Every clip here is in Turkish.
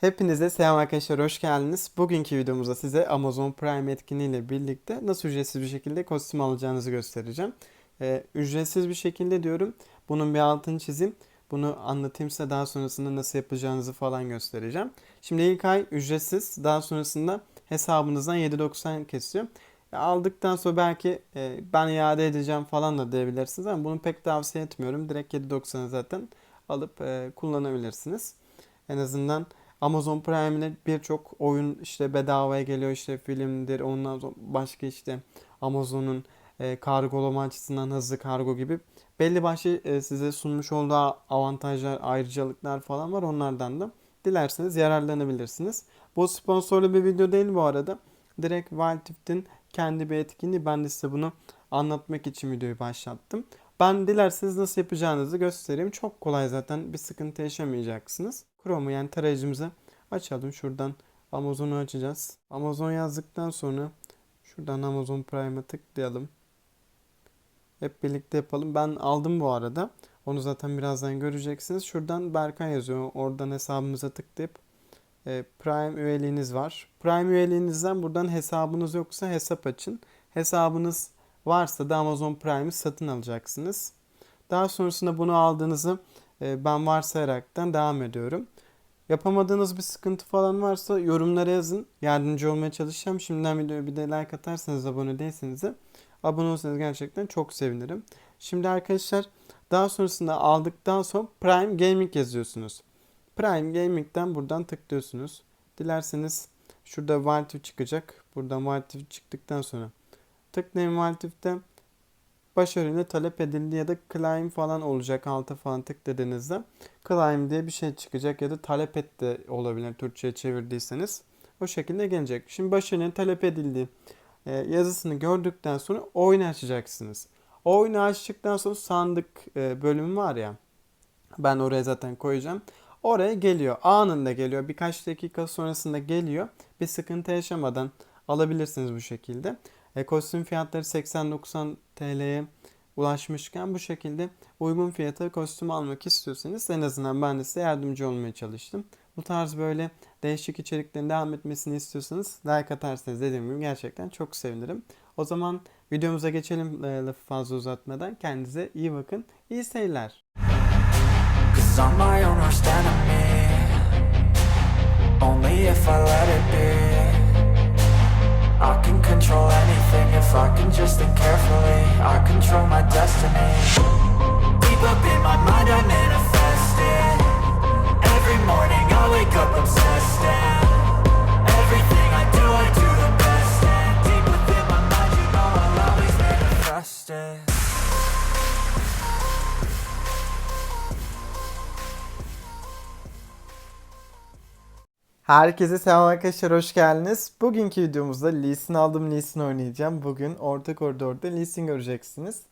Hepinize selam arkadaşlar, hoş geldiniz. Bugünkü videomuzda size Amazon Prime etkinliğiyle birlikte nasıl ücretsiz bir şekilde kostüm alacağınızı göstereceğim. Ee, ücretsiz bir şekilde diyorum. Bunun bir altını çizeyim. Bunu anlatayım size daha sonrasında nasıl yapacağınızı falan göstereceğim. Şimdi ilk ay ücretsiz. Daha sonrasında hesabınızdan 7.90 kesiyor. Aldıktan sonra belki e, ben iade edeceğim falan da diyebilirsiniz ama bunu pek tavsiye etmiyorum. Direkt 7.90'a zaten alıp e, kullanabilirsiniz. En azından Amazon Prime ile birçok oyun işte bedavaya geliyor işte filmdir ondan sonra başka işte Amazon'un e, kargolama açısından hızlı kargo gibi belli başlı e, size sunmuş olduğu avantajlar, ayrıcalıklar falan var. Onlardan da dilerseniz yararlanabilirsiniz. Bu sponsorlu bir video değil bu arada. Direkt Wildtift'in kendi bir etkinliği. Ben de size bunu anlatmak için videoyu başlattım. Ben dilerseniz nasıl yapacağınızı göstereyim. Çok kolay zaten bir sıkıntı yaşamayacaksınız. Chrome'u yani tarayıcımızı açalım. Şuradan Amazon'u açacağız. Amazon yazdıktan sonra şuradan Amazon Prime'a tıklayalım. Hep birlikte yapalım. Ben aldım bu arada. Onu zaten birazdan göreceksiniz. Şuradan Berkay yazıyor. Oradan hesabımıza tıklayıp e, Prime üyeliğiniz var. Prime üyeliğinizden buradan hesabınız yoksa hesap açın. Hesabınız varsa da Amazon Prime'i satın alacaksınız. Daha sonrasında bunu aldığınızı ben varsayaraktan devam ediyorum. Yapamadığınız bir sıkıntı falan varsa yorumlara yazın. Yardımcı olmaya çalışacağım. Şimdiden videoya bir de like atarsanız abone değilseniz de abone olsanız gerçekten çok sevinirim. Şimdi arkadaşlar daha sonrasında aldıktan sonra Prime Gaming yazıyorsunuz. Prime Gaming'den buradan tıklıyorsunuz. Dilerseniz şurada Valtive çıkacak. Buradan Valtive çıktıktan sonra tıklayın Valtive'de başarıyla talep edildi ya da claim falan olacak alta falan tıkladığınızda claim diye bir şey çıkacak ya da talep et de olabilir Türkçe'ye çevirdiyseniz. O şekilde gelecek. Şimdi başarıyla talep edildi e, yazısını gördükten sonra oyunu açacaksınız. Oyunu açtıktan sonra sandık e, bölümü var ya ben oraya zaten koyacağım. Oraya geliyor. Anında geliyor. Birkaç dakika sonrasında geliyor. Bir sıkıntı yaşamadan alabilirsiniz bu şekilde. E, kostüm fiyatları 80-90 TL'ye ulaşmışken bu şekilde uygun fiyata kostüm almak istiyorsanız en azından ben de size yardımcı olmaya çalıştım. Bu tarz böyle değişik içeriklerin devam etmesini istiyorsanız like atarsanız dediğim gibi gerçekten çok sevinirim. O zaman videomuza geçelim e, lafı fazla uzatmadan. Kendinize iyi bakın. İyi seyirler. Only if I let it be I can control anything if I destiny Deep up in my mind I manifest it Every morning I wake up obsessed and Everything I do I do the best And deep within my mind you know I'll always manifest it Herkese selam arkadaşlar hoş geldiniz. Bugünkü videomuzda Lee Sin aldım Lee Sin oynayacağım. Bugün orta koridorda Lee Sin göreceksiniz.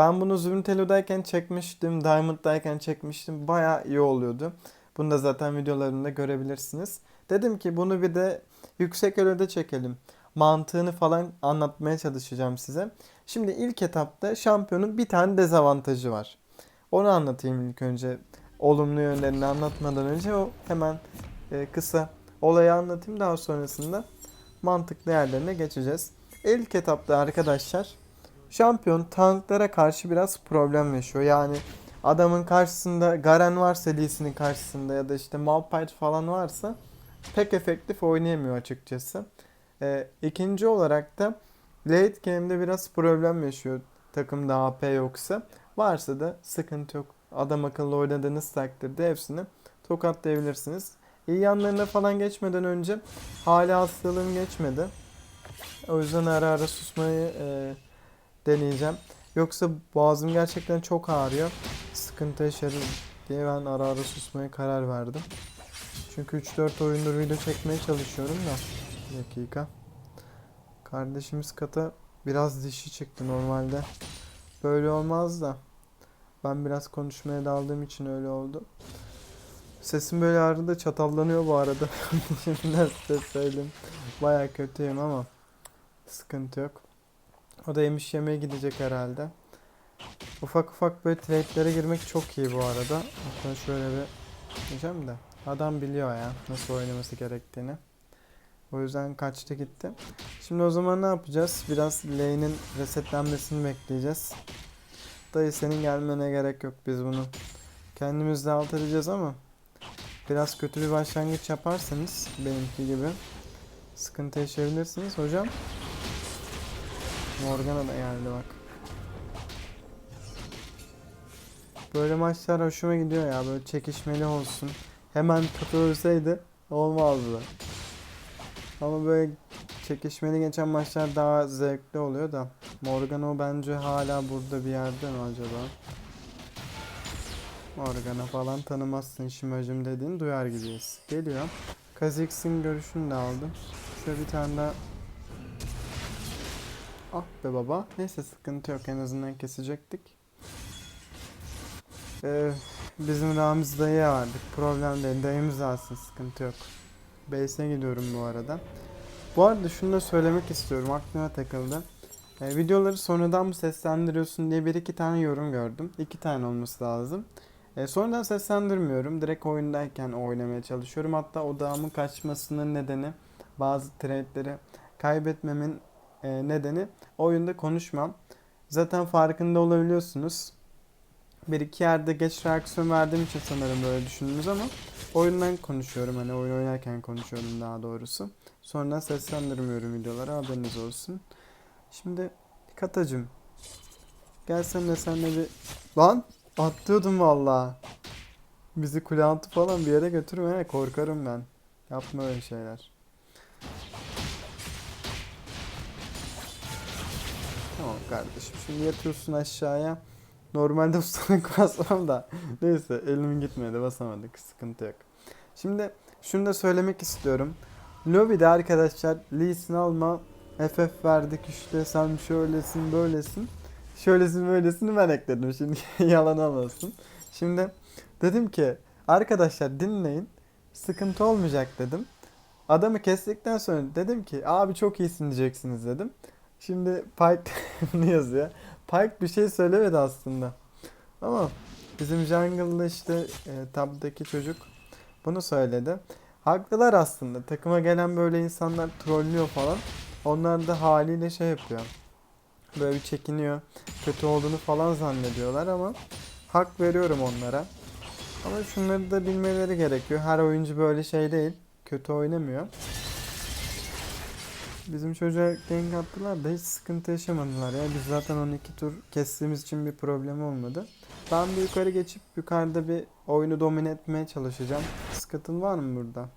Ben bunu Zümtelo'dayken çekmiştim, Diamond'dayken çekmiştim. Baya iyi oluyordu. Bunu da zaten videolarımda görebilirsiniz. Dedim ki bunu bir de yüksek ölede çekelim. Mantığını falan anlatmaya çalışacağım size. Şimdi ilk etapta şampiyonun bir tane dezavantajı var. Onu anlatayım ilk önce. Olumlu yönlerini anlatmadan önce o hemen e, kısa olayı anlatayım. Daha sonrasında mantıklı yerlerine geçeceğiz. İlk etapta arkadaşlar şampiyon tanklara karşı biraz problem yaşıyor. Yani adamın karşısında Garen varsa Lee'sinin karşısında ya da işte Malphite falan varsa pek efektif oynayamıyor açıkçası. E, ikinci olarak da late game'de biraz problem yaşıyor takımda AP yoksa. Varsa da sıkıntı yok. Adam akıllı oynadığınız takdirde hepsini tokatlayabilirsiniz. İyi yanlarına falan geçmeden önce hala hastalığım geçmedi. O yüzden ara ara susmayı e, deneyeceğim. Yoksa boğazım gerçekten çok ağrıyor. Sıkıntı yaşarım diye ben ara ara susmaya karar verdim. Çünkü 3-4 oyundur video çekmeye çalışıyorum da. Bir dakika. Kardeşimiz kata biraz dişi çıktı normalde. Böyle olmaz da. Ben biraz konuşmaya daldığım için öyle oldu. Sesim böyle arada çatallanıyor bu arada. Size söyleyeyim. Baya kötüyüm ama sıkıntı yok. O da yemiş yemeğe gidecek herhalde. Ufak ufak böyle trade'lere girmek çok iyi bu arada. Hatta şöyle bir diyeceğim de. Adam biliyor ya nasıl oynaması gerektiğini. O yüzden kaçtı gitti. Şimdi o zaman ne yapacağız? Biraz lane'in resetlenmesini bekleyeceğiz. Dayı senin gelmene gerek yok biz bunu. Kendimiz de alt edeceğiz ama biraz kötü bir başlangıç yaparsanız benimki gibi sıkıntı yaşayabilirsiniz hocam. Morgana da geldi bak. Böyle maçlar hoşuma gidiyor ya böyle çekişmeli olsun. Hemen ölseydi olmazdı. Ama böyle çekişmeli geçen maçlar daha zevkli oluyor da. Morgana bence hala burada bir yerde mi acaba? Morgana falan tanımazsın şimacım dediğini duyar gibiyiz. Geliyor. Kha'Zix'in görüşünü de aldım. Şöyle bir tane daha Ah be baba. Neyse sıkıntı yok en azından kesecektik. Ee, bizim Ramiz dayıya vardık. Problem değil. Dayımız alsın sıkıntı yok. Base'e gidiyorum bu arada. Bu arada şunu da söylemek istiyorum. Aklıma takıldı. Ee, videoları sonradan mı seslendiriyorsun diye bir iki tane yorum gördüm. İki tane olması lazım. Ee, sonradan seslendirmiyorum. Direkt oyundayken oynamaya çalışıyorum. Hatta odağımın kaçmasının nedeni bazı trade'leri kaybetmemin e, nedeni oyunda konuşmam. Zaten farkında olabiliyorsunuz. Bir iki yerde geç reaksiyon verdiğim için sanırım böyle düşündünüz ama oyundan konuşuyorum. Hani oyun oynarken konuşuyorum daha doğrusu. Sonra seslendirmiyorum videolara haberiniz olsun. Şimdi Katacım. Gel sen de senle bir... Lan atlıyordum valla. Bizi kule falan bir yere götürme korkarım ben. Yapma öyle şeyler. Tamam kardeşim şimdi yatıyorsun aşağıya. Normalde ustalık basmam da. Neyse elim gitmedi basamadık sıkıntı yok. Şimdi şunu da söylemek istiyorum. Lobby'de arkadaşlar Lee alma FF verdik işte sen şöylesin böylesin. Şöylesin böylesini ben ekledim şimdi yalan olmasın. Şimdi dedim ki arkadaşlar dinleyin sıkıntı olmayacak dedim. Adamı kestikten sonra dedim ki abi çok iyisin diyeceksiniz dedim. Şimdi Pike ne yazıyor? Pike bir şey söylemedi aslında. Ama bizim jungle'da işte e, tab'daki çocuk bunu söyledi. Haklılar aslında. Takıma gelen böyle insanlar trollüyor falan. Onlar da haliyle şey yapıyor. Böyle bir çekiniyor. Kötü olduğunu falan zannediyorlar ama hak veriyorum onlara. Ama şunları da bilmeleri gerekiyor. Her oyuncu böyle şey değil. Kötü oynamıyor. Bizim çocuğa gank attılar da hiç sıkıntı yaşamadılar ya. Biz zaten 12 tur kestiğimiz için bir problem olmadı. Ben bir yukarı geçip yukarıda bir oyunu domine etmeye çalışacağım. Sıkıntın var mı burada?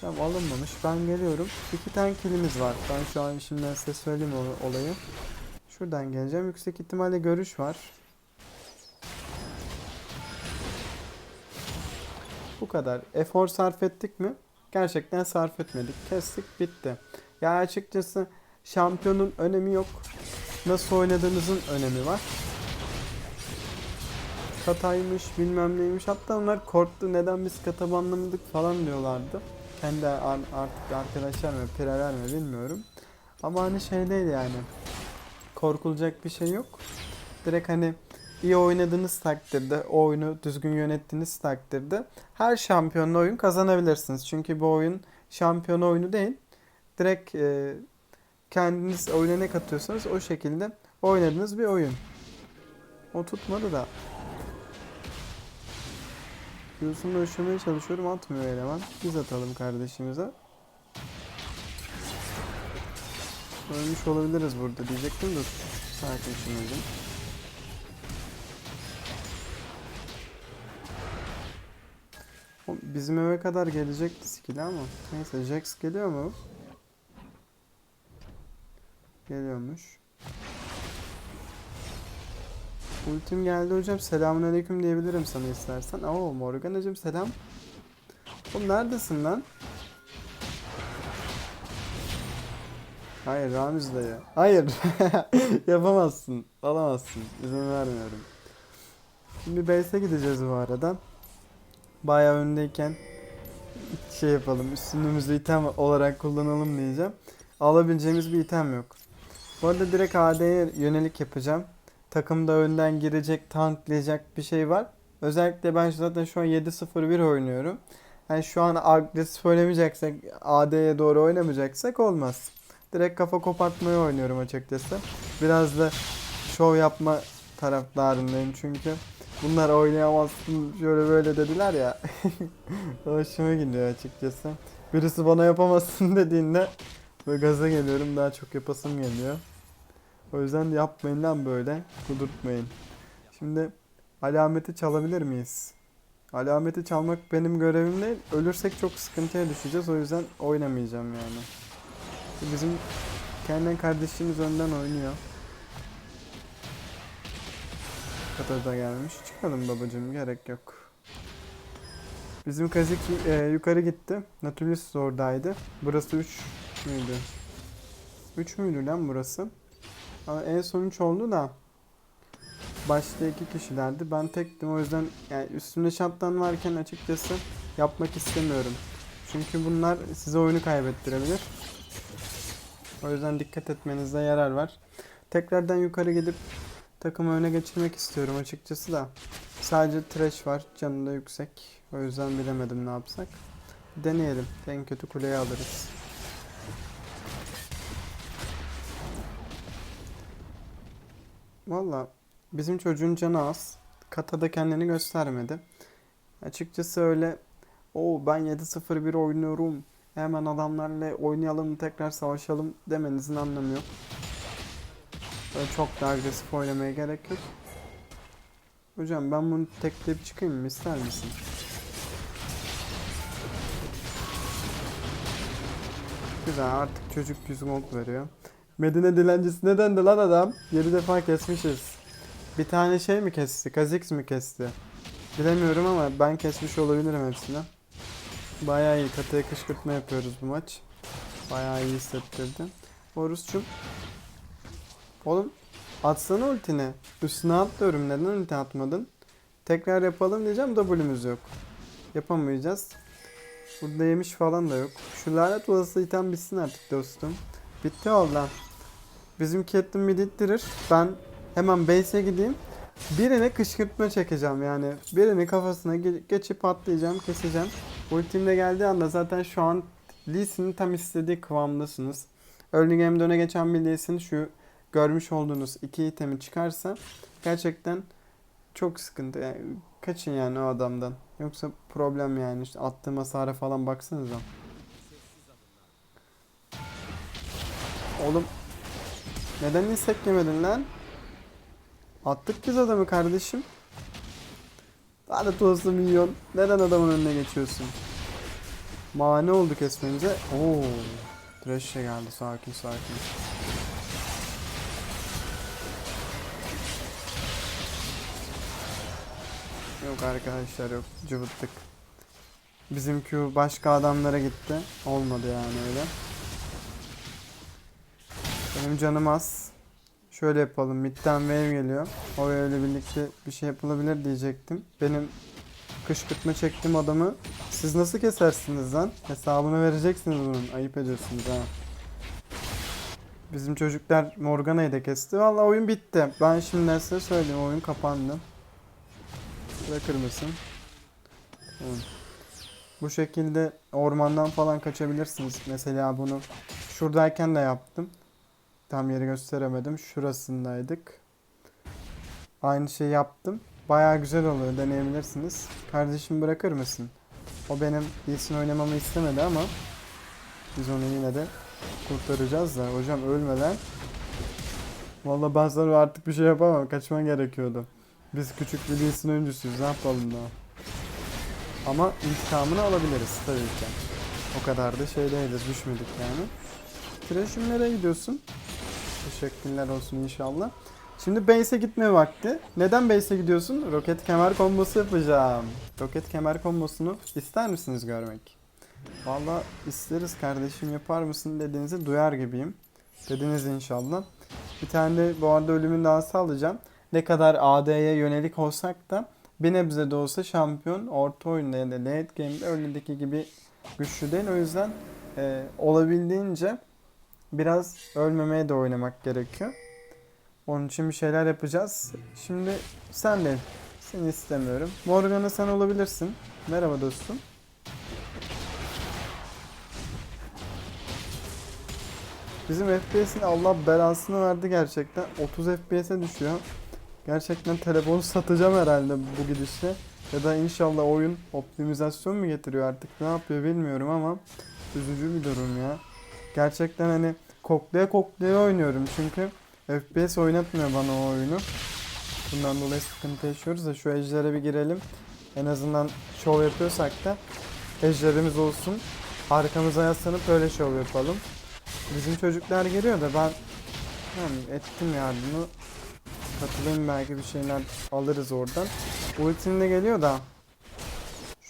Tamam alınmamış. Ben geliyorum. İki tane kilimiz var. Ben şu an şimdiden size söyleyeyim o- olayı. Şuradan geleceğim. Yüksek ihtimalle görüş var. Bu kadar. Efor sarf ettik mi? Gerçekten sarf etmedik. Kestik bitti. Ya açıkçası şampiyonun önemi yok. Nasıl oynadığınızın önemi var. Kataymış bilmem neymiş. Hatta onlar korktu neden biz kata banlamadık falan diyorlardı. Kendi ar- artık arkadaşlar mı pireler mi bilmiyorum. Ama hani şey değil yani. Korkulacak bir şey yok. Direkt hani iyi oynadığınız takdirde, o oyunu düzgün yönettiğiniz takdirde her şampiyonlu oyun kazanabilirsiniz. Çünkü bu oyun şampiyon oyunu değil. Direkt e, kendiniz oyuna ne katıyorsanız o şekilde oynadığınız bir oyun. O tutmadı da. Q'sunu ölçmeye çalışıyorum atmıyor eleman. Biz atalım kardeşimize. Ölmüş olabiliriz burada diyecektim dur. Sakin şimdi. Bizim eve kadar gelecekti skill ama. Neyse Jax geliyor mu? Geliyormuş. Ultim geldi hocam. Selamünaleyküm diyebilirim sana istersen. Oo Morgan'cığım selam. Oğlum neredesin lan? Hayır Ramiz dayı. Hayır. Yapamazsın. Alamazsın. İzin vermiyorum. Şimdi base'e gideceğiz bu arada. Bayağı öndeyken şey yapalım. Üstünlüğümüzü item olarak kullanalım diyeceğim. Alabileceğimiz bir item yok. Bu arada direkt AD'ye yönelik yapacağım. Takımda önden girecek, tanklayacak bir şey var. Özellikle ben zaten şu an 7-0-1 oynuyorum. Yani şu an agresif oynamayacaksak, AD'ye doğru oynamayacaksak olmaz. Direkt kafa kopartmayı oynuyorum açıkçası. Biraz da şov yapma taraftarındayım çünkü. Bunlar oynayamazsın şöyle böyle dediler ya. Hoşuma gidiyor açıkçası. Birisi bana yapamazsın dediğinde böyle gaza geliyorum daha çok yapasım geliyor. O yüzden yapmayın lan böyle. Kudurtmayın. Şimdi alameti çalabilir miyiz? Alameti çalmak benim görevim değil. Ölürsek çok sıkıntıya düşeceğiz. O yüzden oynamayacağım yani. Bizim kendi kardeşimiz önden oynuyor. Kata da gelmiş. Çıkalım babacığım gerek yok. Bizim kazik e, yukarı gitti. Nautilus oradaydı. Burası 3 müydü? 3 müydü lan burası? Ama en son 3 oldu da başta iki kişilerdi. Ben tektim o yüzden yani üstümde şaptan varken açıkçası yapmak istemiyorum. Çünkü bunlar size oyunu kaybettirebilir. O yüzden dikkat etmenizde yarar var. Tekrardan yukarı gidip takımı öne geçirmek istiyorum açıkçası da. Sadece trash var. Canı da yüksek. O yüzden bilemedim ne yapsak. Deneyelim. En kötü kuleyi alırız. Valla bizim çocuğun canı az. Kata da kendini göstermedi. Açıkçası öyle o ben 7-0-1 oynuyorum. Hemen adamlarla oynayalım tekrar savaşalım demenizin anlamı yok. Böyle çok da agresif oynamaya gerek yok. Hocam ben bunu tekleyip çıkayım mı ister misin? Güzel artık çocuk 100 gold veriyor. Medine dilencisi neden de lan adam? 7 defa kesmişiz. Bir tane şey mi kesti? Kazix mi kesti? Bilemiyorum ama ben kesmiş olabilirim hepsini. Bayağı iyi. Kataya kışkırtma yapıyoruz bu maç. Bayağı iyi hissettirdi. Horus'cum. Oğlum atsana ultini. Üstüne atlıyorum. Neden ulti atmadın? Tekrar yapalım diyeceğim. W'müz yok. Yapamayacağız. Burada yemiş falan da yok. Şu lanet olası item bitsin artık dostum. Bitti oldu. Bizim Catelyn mid ittirir. Ben hemen base'e gideyim. Birine kışkırtma çekeceğim yani. Birini kafasına ge- geçip atlayacağım, keseceğim. Ultim de geldiği anda zaten şu an Lee Sin'in tam istediği kıvamdasınız. Early game'de öne geçen bir Lee Sin şu görmüş olduğunuz iki itemi çıkarsa gerçekten çok sıkıntı. Yani kaçın yani o adamdan. Yoksa problem yani. İşte attığım hasara falan baksanıza. Oğlum neden insek yemedin lan? Attık biz adamı kardeşim. Lanet olsun milyon. Neden adamın önüne geçiyorsun? Mane oldu kesmenize. Oo. Thresh'e geldi sakin sakin. Yok arkadaşlar yok cıvıttık. Bizim Q başka adamlara gitti. Olmadı yani öyle. Benim canım az. Şöyle yapalım. Mid'den wave geliyor. O öyle birlikte bir şey yapılabilir diyecektim. Benim kışkırtma çektiğim adamı siz nasıl kesersiniz lan? Hesabını vereceksiniz bunun. Ayıp ediyorsunuz ha. Bizim çocuklar Morgana'yı da kesti. Valla oyun bitti. Ben şimdi size söyleyeyim. Oyun kapandı. Bırakır mısın? Tamam. Bu şekilde ormandan falan kaçabilirsiniz. Mesela bunu şuradayken de yaptım. Tam yeri gösteremedim. Şurasındaydık. Aynı şeyi yaptım. Bayağı güzel oluyor. Deneyebilirsiniz. Kardeşim bırakır mısın? O benim iyisin oynamamı istemedi ama biz onu yine de kurtaracağız da. Hocam ölmeden Vallahi ben sana artık bir şey yapamam. Kaçman gerekiyordu. Biz küçük bir iyisin öncüsüyüz. Ne yapalım daha? Ama intikamını alabiliriz tabii ki. O kadar da şey değiliz. Düşmedik yani. Trash'im nereye gidiyorsun? Teşekkürler olsun inşallah. Şimdi base'e gitme vakti. Neden base'e gidiyorsun? Roket kemer kombosu yapacağım. Roket kemer kombosunu ister misiniz görmek? Valla isteriz kardeşim yapar mısın dediğinizi duyar gibiyim. Dediniz inşallah. Bir tane de bu arada ölümün daha sağlayacağım. Ne kadar AD'ye yönelik olsak da bir nebze de olsa şampiyon orta oyunda ya da late game'de early'deki gibi güçlü değil. O yüzden e, olabildiğince biraz ölmemeye de oynamak gerekiyor. Onun için bir şeyler yapacağız. Şimdi sen de Seni istemiyorum. Morgana sen olabilirsin. Merhaba dostum. Bizim FPS'in Allah belasını verdi gerçekten. 30 FPS'e düşüyor. Gerçekten telefonu satacağım herhalde bu gidişle. Ya da inşallah oyun optimizasyon mu getiriyor artık ne yapıyor bilmiyorum ama üzücü bir durum ya. Gerçekten hani koklaya koklaya oynuyorum çünkü FPS oynatmıyor bana o oyunu. Bundan dolayı sıkıntı yaşıyoruz da şu ejder'e bir girelim. En azından şov yapıyorsak da ejderimiz olsun. Arkamıza yaslanıp öyle şov yapalım. Bizim çocuklar geliyor da ben yani ettim yardımı. Katılayım belki bir şeyler alırız oradan. Ultim de geliyor da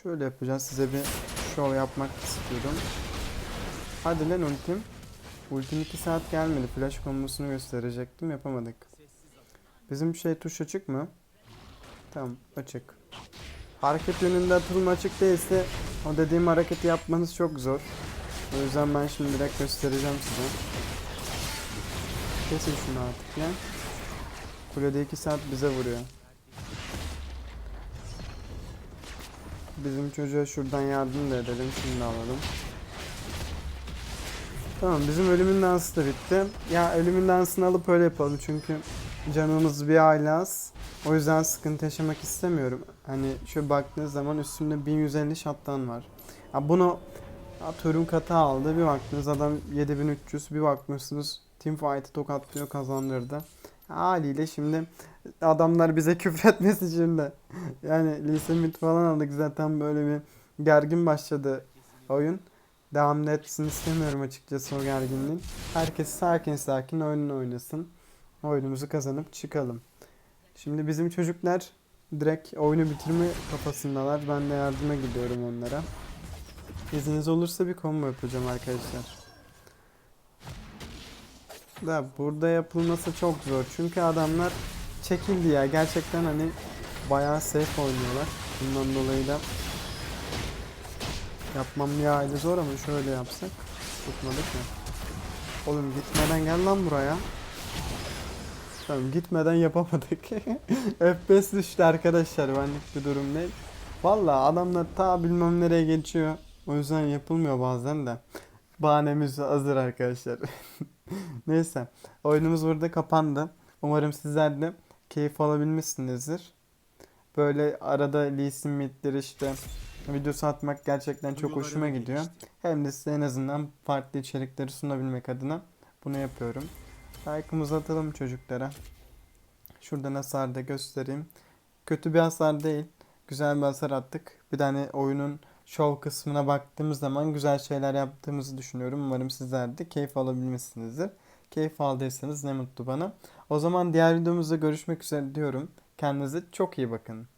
şöyle yapacağız size bir şov yapmak istiyorum. Hadi lan ultim. Ultim 2 saat gelmedi. Flash kombosunu gösterecektim yapamadık. Bizim şey tuş açık mı? Tamam açık. Hareket yönünde atılım açık değilse o dediğim hareketi yapmanız çok zor. O yüzden ben şimdi direkt göstereceğim size. Kesin şunu artık ya. Kulede 2 saat bize vuruyor. Bizim çocuğa şuradan yardım da edelim. Şimdi alalım. Tamam bizim ölümün dansı da bitti. Ya ölümün dansını alıp öyle yapalım çünkü canımız bir aile az. O yüzden sıkıntı yaşamak istemiyorum. Hani şöyle baktığınız zaman üstümde 1150 şattan var. Ya bunu atıyorum kata aldı. Bir baktınız adam 7300. Bir bakmışsınız team fight'ı tokatlıyor kazandırdı. Haliyle şimdi adamlar bize küfretmesi şimdi. Yani Lee Smith falan aldık zaten böyle bir gergin başladı oyun. Devam da etsin istemiyorum açıkçası o gerginliğin. Herkes sakin sakin oyununu oynasın. Oyunumuzu kazanıp çıkalım. Şimdi bizim çocuklar direkt oyunu bitirme kafasındalar. Ben de yardıma gidiyorum onlara. İzniniz olursa bir combo yapacağım arkadaşlar. Da burada yapılması çok zor. Çünkü adamlar çekildi ya. Gerçekten hani bayağı safe oynuyorlar. Bundan dolayı da yapmam bir aile zor ama şöyle yapsak tutmadık mı? Oğlum gitmeden gel lan buraya. Tamam gitmeden yapamadık. FPS düştü arkadaşlar benlik bir durum değil. Valla adamlar ta bilmem nereye geçiyor. O yüzden yapılmıyor bazen de. Bahanemiz hazır arkadaşlar. Neyse. Oyunumuz burada kapandı. Umarım sizler de keyif alabilmişsinizdir. Böyle arada Lee Smith'leri işte videosu atmak gerçekten çok hoşuma gidiyor. Hem de size en azından farklı içerikleri sunabilmek adına bunu yapıyorum. Like'ımızı atalım çocuklara. Şuradan hasar da göstereyim. Kötü bir hasar değil. Güzel bir hasar attık. Bir tane oyunun show kısmına baktığımız zaman güzel şeyler yaptığımızı düşünüyorum. Umarım sizler de keyif alabilmişsinizdir. Keyif aldıysanız ne mutlu bana. O zaman diğer videomuzda görüşmek üzere diyorum. Kendinize çok iyi bakın.